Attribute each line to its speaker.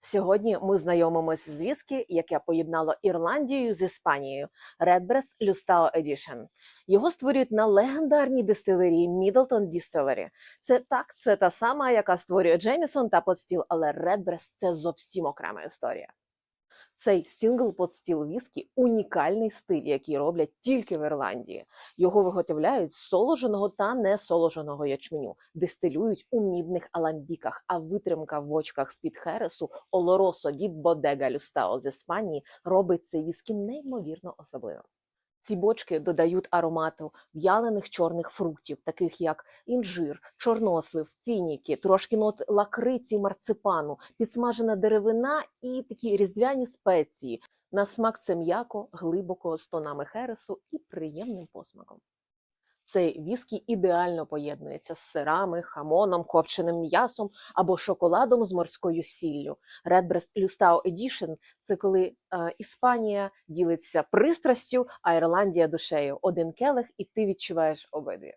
Speaker 1: Сьогодні ми знайомимося з віскі, яке поєднало Ірландію з Іспанією Redbreast Lustau Edition. Його створюють на легендарній дистилерії Middleton Distillery. Це так, це та сама, яка створює Джемісон та Подстіл, але Redbreast – це зовсім окрема історія. Цей сингл подстіл віскі унікальний стиль, який роблять тільки в Ірландії. Його виготовляють з соложеного та несоложеного ячменю, дистилюють у мідних аламбіках, а витримка в очках з-під хересу Олоросо від Бодега Люстао з Іспанії робить цей віскі неймовірно особливим. Ці бочки додають аромату в'ялених чорних фруктів, таких як інжир, чорнослив, фініки, трошки нот лакриці, марципану, підсмажена деревина і такі різдвяні спеції. На смак це м'яко, глибоко, з тонами хересу і приємним посмаком. Цей віскі ідеально поєднується з сирами, хамоном, копченим м'ясом або шоколадом з морською сіллю. Redbreast Lustau Edition – це коли е, Іспанія ділиться пристрастю, а Ірландія душею. Один келих, і ти відчуваєш обидві.